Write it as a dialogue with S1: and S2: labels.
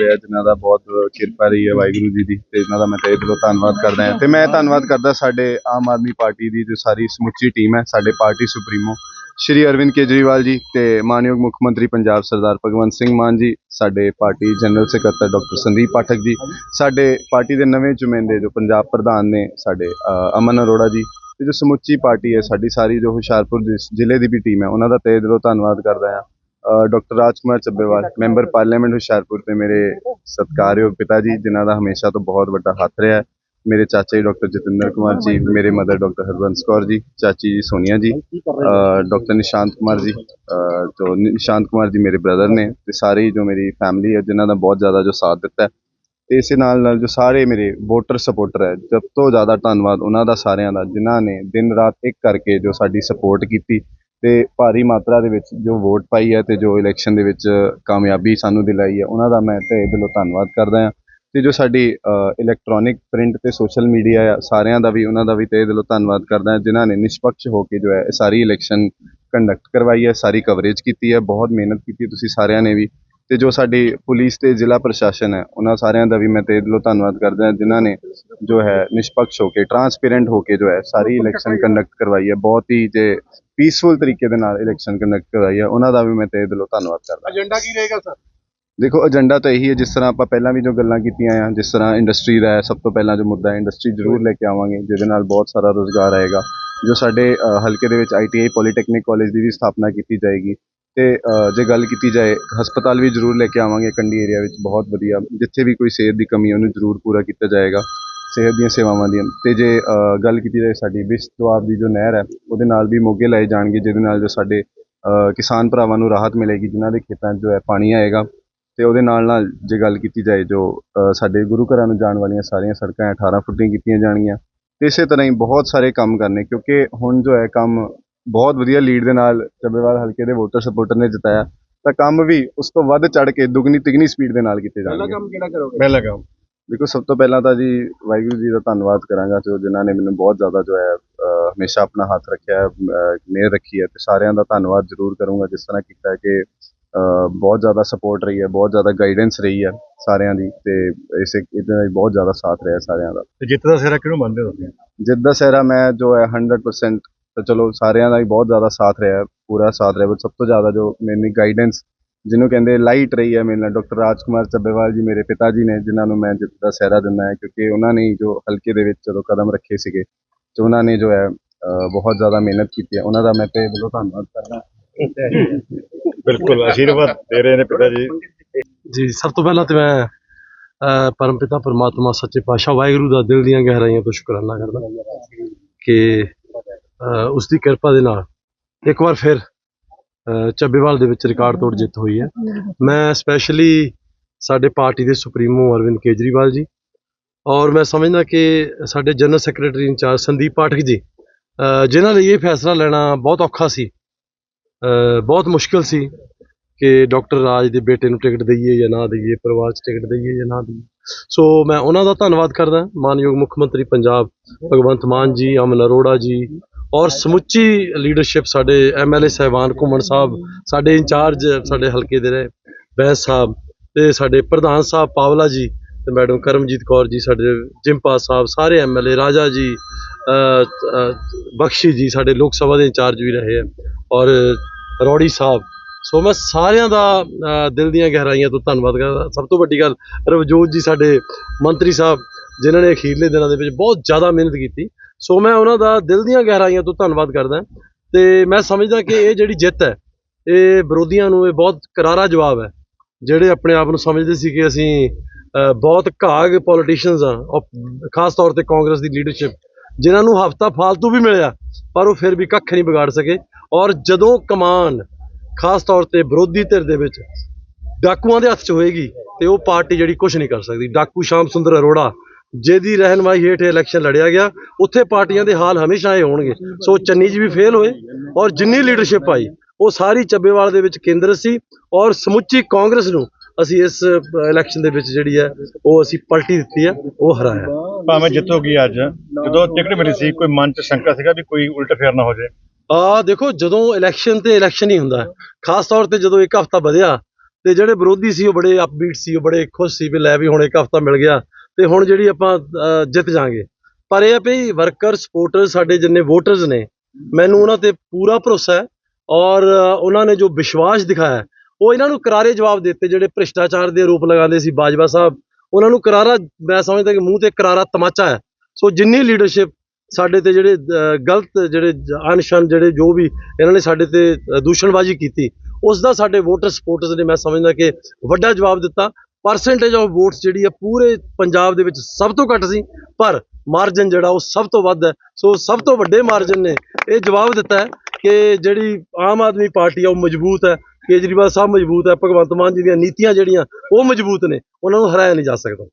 S1: ਰਿਹਾ ਜਿਨ੍ਹਾਂ ਦਾ ਬਹੁਤ ਕਿਰਪਾ ਰਹੀ ਹੈ ਵਾਹਿਗੁਰੂ ਜੀ ਦੀ, ਤੇ ਇਹਨਾਂ ਦਾ ਮੈਂ ਤਹਿ ਦਿਲੋਂ ਧੰਨਵਾਦ ਕਰਦਾ ਹਾਂ। ਤੇ ਮੈਂ ਧੰਨਵਾਦ ਕਰਦਾ ਸਾਡੇ ਆਮ ਆਦਮੀ ਪਾਰਟੀ ਦੀ, ਜੋ ਸਾਰੀ ਸਮੁੱਚੀ ਟੀਮ ਹੈ, ਸਾਡੇ ਪਾਰਟੀ ਸੁਪਰੀਮੋ, ਸ਼੍ਰੀ ਅਰਵਿੰਦ ਕੇਜਰੀਵਾਲ ਜੀ ਤੇ ਮਾਨਯੋਗ ਮੁੱਖ ਮੰਤਰੀ ਪੰਜਾਬ ਸਰਦਾਰ ਭਗਵੰਤ ਸਿੰਘ ਮਾਨ ਜੀ, ਸਾਡੇ ਪਾਰਟੀ ਜਨਰਲ ਸਕੱਤਰ ਡਾਕਟਰ ਸੰਦੀਪ ਪਾਠਕ ਜੀ, ਸਾਡੇ ਪਾਰਟੀ ਦੇ ਨਵੇਂ ਚੁਣਿੰਦੇ ਜੋ ਪੰਜਾਬ ਪ੍ਰਧਾਨ ਨੇ, ਸਾਡੇ ਅਮਨ ਅਰੋੜਾ ਜੀ, ਤੇ ਜੋ ਸਮੁੱਚੀ ਪਾਰਟੀ ਹੈ, ਸਾਡੀ ਸਾਰੀ ਜੋ ਹੁਸ਼ਿਆਰਪੁਰ ਜ਼ਿ- ਜ਼ਿਲ੍ਹੇ ਦੀ ਵੀ ਟੀਮ ਹੈ, ਉਹਨਾਂ ਦਾ ਤਹਿ ਦਿਲੋਂ ਧੰਨਵਾਦ ਕਰਦਾ ਹਾਂ। Doctor Rajkumar Chabbewal member parliament Hoshiarpur ਤੇ ਮੇਰੇ ਸਤਿਕਾਰਯੋਗ ਪਿਤਾ ਜੀ ਜਿਨ੍ਹਾਂ ਦਾ ਹਮੇਸ਼ਾ ਤੋਂ ਬਹੁਤ ਵੱਡਾ ਹੱਥ ਰਿਹਾ ਹੈ। ਮੇਰੇ ਚਾਚਾ ਜੀ ਡਾਕਟਰ ਜਤਿੰਦਰ ਕੁਮਾਰ ਜੀ ਮੇਰੇ ਮਦਰ ਡਾਕਟਰ ਹਰਬੰਸ ਕੌਰ ਜੀ ਚਾਚੀ ਜੀ ਸੋਨੀਆ ਜੀ ਡਾਕਟਰ ਨਿਸ਼ਾਂਤ ਕੁਮਾਰ ਜੀ ਜੋ ਨਿਸ਼ਾਂਤ ਕੁਮਾਰ ਜੀ ਮੇਰੇ ਬ੍ਰਦਰ ਨੇ ਤੇ ਸਾਰੇ ਜੋ ਮੇਰੀ ਫੈਮਿਲੀ ਹੈ ਜਿਨ੍ਹਾਂ ਦਾ ਬਹੁਤ ਜ਼ਿਆਦਾ ਜੋ ਸਾਥ ਦਿੱਤਾ ਹੈ। ਤੇ ਇਸੇ ਨਾਲ ਨਾਲ ਜੋ ਸਾਰੇ ਮੇਰੇ ਵੋਟਰ ਸਪੋਰਟਰ ਹੈ ਸਭ ਤੋਂ ਜ਼ਿਆਦਾ ਧੰਨਵਾਦ ਉਹਨਾਂ ਦਾ ਸਾਰਿਆਂ ਦਾ ਜਿਨ੍ਹਾਂ ਨੇ ਦਿਨ ਰਾਤ ਇੱਕ ਕਰਕੇ ਜੋ ਸਾਡੀ ਸਪੋਰਟ ਕੀਤੀ। ਤੇ ਭਾਰੀ ਮਾਤਰਾ ਦੇ ਵਿੱਚ ਜੋ ਵੋਟ ਪਾਈ ਹੈ ਤੇ ਜੋ ਇਲੈਕਸ਼ਨ ਦੇ ਵਿੱਚ ਕਾਮਯਾਬੀ ਸਾਨੂੰ ਦਿਲਾਈ ਹੈ, ਉਹਨਾਂ ਦਾ ਮੈਂ ਤਹਿ ਦਿਲੋਂ ਧੰਨਵਾਦ ਕਰਦਾ ਹਾਂ ਤੇ ਜੋ ਸਾਡੀ ਇਲੈਕਟ੍ਰੋਨਿਕ ਪ੍ਰਿੰਟ ਤੇ ਸੋਸ਼ਲ ਮੀਡੀਆ ਆ, ਸਾਰਿਆਂ ਦਾ ਵੀ, ਉਹਨਾਂ ਦਾ ਵੀ ਤਹਿ ਦਿਲੋਂ ਧੰਨਵਾਦ ਕਰਦਾ ਹਾਂ, ਜਿਨ੍ਹਾਂ ਨੇ ਨਿਸ਼ਪਕਸ਼ ਹੋ ਕੇ ਜੋ ਹੈ ਇਹ ਸਾਰੀ ਇਲੈਕਸ਼ਨ ਕੰਡਕਟ ਕਰਵਾਈ ਹੈ, ਸਾਰੀ ਕਵਰੇਜ ਕੀਤੀ ਹੈ, ਬਹੁਤ ਮਿਹਨਤ ਕੀਤੀ ਤੁਸੀਂ ਸਾਰਿਆਂ ਨੇ ਵੀ ਤੇ ਜੋ ਸਾਡੀ ਪੁਲਿਸ ਤੇ ਜ਼ਿਲ੍ਹਾ ਪ੍ਰਸ਼ਾਸਨ ਹੈ ਉਹਨਾਂ ਸਾਰਿਆਂ ਦਾ ਵੀ ਮੈਂ ਤਹਿ ਦਿਲੋਂ ਧੰਨਵਾਦ ਕਰਦਾ ਹਾਂ ਜਿਨ੍ਹਾਂ ਨੇ ਜੋ ਹੈ ਨਿਸ਼ਪਕਸ਼ ਹੋ ਕੇ ਟਰਾਂਸਪੇਰੈਂਟ ਹੋ ਕੇ ਜੋ ਹੈ ਸਾਰੀ ਇਲੈਕਸ਼ਨ ਕੰਡਕਟ ਕਰਵਾਈ ਹੈ ਬਹੁਤ ਹੀ ਜੇ ਪੀਸਫੁਲ ਤਰੀਕੇ ਦੇ ਨਾਲ ਇਲੈਕਸ਼ਨ ਕੰਡਕਟ ਕਰਵਾਈ ਹੈ ਉਹਨਾਂ ਦਾ ਵੀ ਮੈਂ ਤਹਿ ਦਿਲੋਂ ਧੰਨਵਾਦ ਕਰਦਾ
S2: ਏਜੰਡਾ ਕੀ ਰਹੇਗਾ ਸਰ
S1: ਦੇਖੋ ਏਜੰਡਾ ਤਾਂ ਇਹੀ ਹੈ ਜਿਸ ਤਰ੍ਹਾਂ ਆਪਾਂ ਪਹਿਲਾਂ ਵੀ ਜੋ ਗੱਲਾਂ ਕੀਤੀਆਂ ਆ ਜਿਸ ਤਰ੍ਹਾਂ ਇੰਡਸਟਰੀ ਦਾ ਹੈ ਸਭ ਤੋਂ ਪਹਿਲਾਂ ਜੋ ਮੁੱਦਾ ਹੈ ਇੰਡਸਟਰੀ ਜ਼ਰੂਰ ਲੈ ਕੇ ਆਵਾਂਗੇ ਜਿਹਦੇ ਨਾਲ ਬਹੁਤ ਸਾਰਾ ਰੋਜ਼ਗਾਰ ਆਏਗਾ ਜੋ ਸਾਡੇ ਹਲਕੇ ਦੇ ਵਿੱਚ ਆਈਟੀਆਈ ਪੋਲੀਟੈਕਨਿਕ ਕਾਲਜ ਦੀ ਵੀ ਸਥਾਪਨਾ ਕੀਤੀ ਜਾਏਗੀ ਅਤੇ ਜੇ ਗੱਲ ਕੀਤੀ ਜਾਏ, ਹਸਪਤਾਲ ਵੀ ਜ਼ਰੂਰ ਲੈ ਕੇ ਆਵਾਂਗੇ ਕੰਢੀ ਏਰੀਆ ਵਿੱਚ, ਬਹੁਤ ਵਧੀਆ। ਜਿੱਥੇ ਵੀ ਕੋਈ ਸਿਹਤ ਦੀ ਕਮੀ ਉਹਨੂੰ ਜ਼ਰੂਰ ਪੂਰਾ ਕੀਤਾ ਜਾਏਗਾ, ਸਿਹਤ ਦੀਆਂ ਸੇਵਾਵਾਂ ਦੀਆਂ। ਅਤੇ ਜੇ ਗੱਲ ਕੀਤੀ ਜਾਏ ਸਾਡੀ ਵਿਸ਼ ਦੁਆਬ ਦੀ ਜੋ ਨਹਿਰ ਹੈ, ਉਹਦੇ ਨਾਲ ਵੀ ਮੋਗੇ ਲਾਏ ਜਾਣਗੇ, ਜਿਹਦੇ ਨਾਲ ਜੋ ਸਾਡੇ ਕਿਸਾਨ ਭਰਾਵਾਂ ਨੂੰ ਰਾਹਤ ਮਿਲੇਗੀ, ਜਿਨ੍ਹਾਂ ਦੇ ਖੇਤਾਂ 'ਚ ਜੋ ਹੈ ਪਾਣੀ ਆਏਗਾ। ਅਤੇ ਉਹਦੇ ਨਾਲ ਨਾਲ ਜੇ ਗੱਲ ਕੀਤੀ ਜਾਏ ਜੋ ਸਾਡੇ ਗੁਰੂ ਘਰਾਂ ਨੂੰ ਜਾਣ ਵਾਲੀਆਂ ਸਾਰੀਆਂ ਸੜਕਾਂ 18 ਫੁੱਟੀਆਂ ਕੀਤੀਆਂ ਜਾਣਗੀਆਂ। ਅਤੇ ਇਸੇ ਤਰ੍ਹਾਂ ਹੀ ਬਹੁਤ ਸਾਰੇ ਕੰਮ ਕਰਨੇ, ਕਿਉਂਕਿ ਹੁਣ ਜੋ ਹੈ ਕੰਮ ਬਹੁਤ ਵਧੀਆ ਲੀਡ ਦੇ ਨਾਲ ਚੱਬੇਵਾਲ ਹਲਕੇ ਦੇ ਵੋਟਰ ਸਪੋਰਟਰ ਨੇ ਜਿਤਾਇਆ। ਤਾਂ ਕੰਮ ਵੀ ਉਸ ਤੋਂ ਵੱਧ ਚੜ ਕੇ ਦੁੱਗਣੀ ਤਿਗਣੀ ਸਪੀਡ ਦੇ ਨਾਲ ਕੀਤੇ
S2: ਪਹਿਲਾ
S1: ਜਾਣਗੇ
S2: ਕੰਮ ਕਿਹੜਾ ਕਰੋਗੇ?
S3: ਮੈਂ ਲਗਾਉਂ
S1: ਦੇਖੋ ਸਭ ਤੋਂ ਪਹਿਲਾਂ ਤਾਂ ਜੀ ਵਾਹਿਗੁਰੂ ਜੀ ਦਾ ਧੰਨਵਾਦ ਕਰਾਂਗਾ ਜੋ ਜਿਨ੍ਹਾਂ ਨੇ ਮੈਨੂੰ ਬਹੁਤ ਜ਼ਿਆਦਾ ਜੋ ਹੈ ਹਮੇਸ਼ਾ ਆਪਣਾ ਹੱਥ ਰੱਖਿਆ ਮਿਹਰ ਰੱਖੀ ਹੈ ਤੇ ਸਾਰਿਆਂ ਦਾ ਧੰਨਵਾਦ ਜ਼ਰੂਰ ਕਰੂੰਗਾ ਜਿਸ ਤਰ੍ਹਾਂ ਕੀਤਾ ਕਿ ਬਹੁਤ ਜ਼ਿਆਦਾ ਸਪੋਰਟ ਰਹੀ ਹੈ ਬਹੁਤ ਜ਼ਿਆਦਾ ਗਾਈਡੈਂਸ ਰਹੀ ਹੈ ਸਾਰਿਆਂ ਦੀ ਤੇ ਇਸੇ ਇਹਦੇ ਨਾਲ ਬਹੁਤ ਜ਼ਿਆਦਾ ਸਾਥ ਰਿਹਾ ਸਾਰਿਆਂ ਦਾ।
S3: ਤੇ ਜਿੱਤ ਦਾ ਸਿਹਰਾ ਕਿਹਨੂੰ ਮੰਨਦੇ ਹੋ ਤੁਸੀਂ?
S1: ਜਿੱਦ ਦਾ ਸਿਹਰਾ ਮੈਂ ਜੋ ਹੈ 100% ਤਾਂ ਚਲੋ ਸਾਰਿਆਂ ਦਾ ਹੀ ਬਹੁਤ ਜ਼ਿਆਦਾ ਸਾਥ ਰਿਹਾ ਹੈ, ਪੂਰਾ ਸਾਥ ਰਿਹਾ ਪਰ ਸਭ ਤੋਂ ਜ਼ਿਆਦਾ ਜੋ ਮੇਰੀ ਗਾਈਡੈਂਸ ਜਿਹਨੂੰ ਕਹਿੰਦੇ ਲਾਈਟ ਰਹੀ ਹੈ ਮੇਰੇ ਨਾਲ ਡਾਕਟਰ ਰਾਜਕੁਮਾਰ ਚੱਬੇਵਾਲ ਜੀ ਮੇਰੇ ਪਿਤਾ ਜੀ ਨੇ ਜਿਨ੍ਹਾਂ ਨੂੰ ਮੈਂ ਜਿੱਤ ਦਾ ਸਿਹਰਾ ਦਿੰਦਾ ਹੈ ਕਿਉਂਕਿ ਉਹਨਾਂ ਨੇ ਜੋ ਹਲਕੇ ਦੇ ਵਿੱਚ ਜਦੋਂ ਕਦਮ ਰੱਖੇ ਸੀਗੇ ਤੇ ਉਹਨਾਂ ਨੇ ਜੋ ਹੈ ਬਹੁਤ ਜ਼ਿਆਦਾ ਮਿਹਨਤ ਕੀਤੀ ਹੈ। ਉਹਨਾਂ ਦਾ ਮੈਂ ਤੇ ਦਿਲੋਂ ਧੰਨਵਾਦ ਕਰਦਾ
S3: ਬਿਲਕੁਲ ਆਸ਼ੀਰਵਾਦ ਦੇ ਰਹੇ ਨੇ ਪਿਤਾ ਜੀ।
S4: ਜੀ ਸਭ ਤੋਂ ਪਹਿਲਾਂ ਤੇ ਮੈਂ ਪਰਮਪਿਤਾ ਪਰਮਾਤਮਾ ਸੱਚੇ ਪਾਤਸ਼ਾਹ ਵਾਹਿਗੁਰੂ ਦਾ ਦਿਲ ਦੀਆਂ ਗਹਿਰਾਈਆਂ ਤੋਂ ਸ਼ੁਕਰਾਨਾ ਕਰਦਾ ਕਿ ਉਸ ਦੀ ਕਿਰਪਾ ਦੇ ਨਾਲ ਇੱਕ ਵਾਰ ਫਿਰ ਚੱਬੇਵਾਲ ਦੇ ਵਿੱਚ ਰਿਕਾਰਡ ਤੋੜ ਜਿੱਤ ਹੋਈ ਹੈ। ਮੈਂ ਸਪੈਸ਼ਲੀ ਸਾਡੇ ਪਾਰਟੀ ਦੇ ਸੁਪਰੀਮੋ ਅਰਵਿੰਦ ਕੇਜਰੀਵਾਲ ਜੀ ਔਰ ਮੈਂ ਸਮਝਦਾ ਕਿ ਸਾਡੇ general secretary incharge Sandeep Pathak ji ਅਹ, ਜਿਨ੍ਹਾਂ ਲਈ ਇਹ ਫੈਸਲਾ ਲੈਣਾ ਬਹੁਤ ਔਖਾ ਸੀ ਬਹੁਤ ਮੁਸ਼ਕਲ ਸੀ ਕਿ ਡਾਕਟਰ ਰਾਜ ਦੇ ਬੇਟੇ ਨੂੰ ਟਿਕਟ ਦਈਏ ਜਾਂ ਨਾ ਦਈਏ ਪਰਿਵਾਰ 'ਚ ਟਿਕਟ ਦਈਏ ਜਾਂ ਨਾ ਦਈਏ। ਸੋ ਮੈਂ ਉਹਨਾਂ ਦਾ ਧੰਨਵਾਦ ਕਰਦਾ। ਮਾਨਯੋਗ ਮੁੱਖ ਮੰਤਰੀ ਪੰਜਾਬ ਭਗਵੰਤ ਮਾਨ ਜੀ ਅਮਨ ਅਰੋੜਾ ਜੀ ਔਰ ਸਮੁੱਚੀ ਲੀਡਰਸ਼ਿਪ ਸਾਡੇ ਐਮਐਲਏ ਸਹਿਬਾਨ ਘੁੰਮਣ ਸਾਹਿਬ, ਸਾਡੇ ਇੰਚਾਰਜ ਸਾਡੇ ਹਲਕੇ ਦੇ ਰਹੇ ਬੈਂਸ ਸਾਹਿਬ ਤੇ ਸਾਡੇ ਪ੍ਰਧਾਨ ਸਾਹਿਬ ਪਾਵਲਾ ਜੀ ਤੇ ਮੈਡਮ ਕਰਮਜੀਤ ਕੌਰ ਜੀ, ਸਾਡੇ ਜਿੰਪਾ ਸਾਹਿਬ, ਸਾਰੇ ਐਮਐਲਏ ਰਾਜਾ ਜੀ ਬਖਸ਼ੀ ਜੀ, ਸਾਡੇ ਲੋਕ ਸਭਾ ਦੇ ਇੰਚਾਰਜ ਵੀ ਰਹੇ ਆ, ਔਰ ਰੌੜੀ ਸਾਹਿਬ। ਸੋ ਮੈਂ ਸਾਰਿਆਂ ਦਾ ਦਿਲ ਦੀਆਂ ਗਹਿਰਾਈਆਂ ਤੋਂ ਧੰਨਵਾਦ ਕਰਦਾ। ਸਭ ਤੋਂ ਵੱਡੀ ਗੱਲ ਰਵਜੋਤ ਜੀ, ਸਾਡੇ ਮੰਤਰੀ ਸਾਹਿਬ, ਜਿਨ੍ਹਾਂ ਨੇ ਅਖੀਰਲੇ ਦਿਨਾਂ ਦੇ ਵਿੱਚ ਬਹੁਤ ਜ਼ਿਆਦਾ ਮਿਹਨਤ ਕੀਤੀ ਸੋ ਮੈਂ ਉਹਨਾਂ ਦਾ ਦਿਲ ਦੀਆਂ ਗਹਿਰਾਈਆਂ ਤੋਂ ਧੰਨਵਾਦ ਕਰਦਾ ਤੇ ਮੈਂ ਸਮਝਦਾ ਕਿ ਇਹ ਜਿਹੜੀ ਜਿੱਤ ਹੈ, ਇਹ ਵਿਰੋਧੀਆਂ ਨੂੰ ਇਹ ਬਹੁਤ ਕਰਾਰਾ ਜਵਾਬ ਹੈ, ਜਿਹੜੇ ਆਪਣੇ ਆਪ ਨੂੰ ਸਮਝਦੇ ਸੀ ਕਿ ਅਸੀਂ ਬਹੁਤ ਘਾਗ ਪੋਲੀਟੀਸ਼ੀਅਨਸ ਆ ਔਰ ਖਾਸ ਤੌਰ ਤੇ ਕਾਂਗਰਸ ਦੀ ਲੀਡਰਸ਼ਿਪ ਜਿਨ੍ਹਾਂ ਨੂੰ ਹਫਤਾ ਫਾਲਤੂ ਵੀ ਮਿਲਿਆ, ਪਰ ਉਹ ਫਿਰ ਵੀ ਕੱਖ ਨਹੀਂ ਵਿਗਾੜ ਸਕੇ, ਔਰ ਜਦੋਂ ਕਮਾਨ ਖਾਸ ਤੌਰ ਤੇ ਵਿਰੋਧੀ ਧਿਰ ਦੇ ਵਿੱਚ ਡਾਕੂਆਂ ਦੇ ਹੱਥ 'ਚ ਹੋਏਗੀ, ਤੇ ਉਹ ਪਾਰਟੀ ਜਿਹੜੀ ਕੁਝ ਨਹੀਂ ਕਰ ਸਕਦੀ। ਡਾਕੂ ਸ਼ਾਮ ਸੁੰਦਰ ਅਰੋੜਾ ਜਿਹਦੀ ਰਹਿਨਮਾਈ ਹੇਠ ਇਲੈਕਸ਼ਨ ਲੜਿਆ ਗਿਆ ਉੱਥੇ ਪਾਰਟੀਆਂ ਦੇ ਹਾਲ ਹਮੇਸ਼ਾ ਇਹ ਹੋਣਗੇ। ਸੋ ਚੰਨੀ ਜੀ ਵੀ ਫੇਲ ਹੋਏ ਔਰ ਜਿੰਨੀ ਲੀਡਰਸ਼ਿਪ ਆਈ ਉਹ ਸਾਰੀ ਚੱਬੇਵਾਲ ਦੇ ਵਿੱਚ ਕੇਂਦਰ ਸੀ ਔਰ ਸਮੁੱਚੀ ਕਾਂਗਰਸ ਨੂੰ ਅਸੀਂ ਇਸ ਇਲੈਕਸ਼ਨ ਦੇ ਵਿੱਚ ਜਿਹੜੀ ਹੈ ਉਹ ਅਸੀਂ ਪਲਟੀ ਦਿੱਤੀ ਹੈ ਉਹ ਹਰਾਇਆ।
S3: ਭਾਵੇਂ ਜਿੱਤੋਗੀ ਅੱਜ ਜਦੋਂ ਟਿਕਟ ਮਿਲੀ ਸੀ ਕੋਈ ਮਨ ਚ ਸ਼ੰਕਾ ਸੀਗਾ ਵੀ ਕੋਈ ਉਲਟ ਫੇਰ ਨਾ ਹੋ ਜਾਏ?
S4: ਆ ਦੇਖੋ ਜਦੋਂ ਇਲੈਕਸ਼ਨ ਤੇ ਇਲੈਕਸ਼ਨ ਹੀ ਹੁੰਦਾ। ਖਾਸ ਤੌਰ ਤੇ ਜਦੋਂ ਇੱਕ ਹਫਤਾ ਵਧਿਆ ਤੇ ਜਿਹੜੇ ਵਿਰੋਧੀ ਸੀ ਉਹ ਬੜੇ ਅਪਬੀਟ ਸੀ ਉਹ ਬੜੇ ਖੁਸ਼ ਸੀ ਵੀ ਲੈ ਵੀ ਹੁਣ ਇੱਕ ਹਫਤਾ ਮਿਲ ਗਿਆ। ਤੇ ਹੁਣ ਜਿਹੜੀ ਆਪਾਂ ਜਿੱਤ ਜਾਾਂਗੇ। ਪਰ ਇਹ ਆ ਵੀ ਵਰਕਰ ਸਪੋਰਟਰ ਸਾਡੇ ਜਿੰਨੇ ਵੋਟਰਸ ਨੇ, ਮੈਨੂੰ ਉਹਨਾਂ ਤੇ ਪੂਰਾ ਭਰੋਸਾ ਹੈ ਔਰ ਉਹਨਾਂ ਨੇ ਜੋ ਵਿਸ਼ਵਾਸ ਦਿਖਾਇਆ ਉਹ ਇਹਨਾਂ ਨੂੰ ਕਰਾਰੇ ਜਵਾਬ ਦਿੱਤੇ, ਜਿਹੜੇ ਭ੍ਰਿਸ਼ਟਾਚਾਰ ਦੇ ਆਰੋਪ ਲਗਾਉਂਦੇ ਸੀ ਬਾਜਵਾ ਸਾਹਿਬ, ਉਹਨਾਂ ਨੂੰ ਕਰਾਰਾ, ਮੈਂ ਸਮਝਦਾ ਕਿ ਮੂੰਹ ਤੇ ਕਰਾਰਾ ਤਮਾਚਾ ਹੈ। ਸੋ ਜਿੰਨੀ ਲੀਡਰਸ਼ਿਪ ਸਾਡੇ ਤੇ ਜਿਹੜੇ ਗਲਤ ਜਿਹੜੇ ਅਨਸ਼ਨ ਜਿਹੜੇ ਜੋ ਵੀ ਇਹਨਾਂ ਨੇ ਸਾਡੇ ਤੇ ਦੂਸ਼ਣਬਾਜ਼ੀ ਕੀਤੀ ਉਸ ਦਾ ਸਾਡੇ ਵੋਟਰ ਸਪੋਰਟਰਸ ਨੇ, ਮੈਂ ਸਮਝਦਾ ਕਿ ਵੱਡਾ ਜਵਾਬ ਦਿੱਤਾ। ਪਰਸੈਂਟੇਜ ਆਫ ਵੋਟਸ ਜਿਹੜੀ ਹੈ ਪੂਰੇ ਪੰਜਾਬ ਦੇ ਵਿੱਚ ਸਭ ਤੋਂ ਘੱਟ ਸੀ, ਪਰ ਮਾਰਜਨ ਜਿਹੜਾ ਉਹ ਸਭ ਤੋਂ ਵੱਧ ਹੈ। ਸੋ ਸਭ ਤੋਂ ਵੱਡੇ ਮਾਰਜਨ ਨੇ। ਇਹ ਜਵਾਬ ਦਿੱਤਾ ਹੈ ਕਿ ਜਿਹੜੀ ਆਮ ਆਦਮੀ ਪਾਰਟੀ ਆ, ਉਹ ਮਜ਼ਬੂਤ ਹੈ। ਕੇਜਰੀਵਾਲ ਸਾਹਿਬ ਮਜ਼ਬੂਤ ਹੈ, ਭਗਵੰਤ ਮਾਨ ਜੀ ਦੀਆਂ ਨੀਤੀਆਂ ਜਿਹੜੀਆਂ, ਉਹ ਮਜ਼ਬੂਤ ਨੇ। ਉਹਨਾਂ ਨੂੰ ਹਰਾਇਆ ਨਹੀਂ ਜਾ ਸਕਦਾ।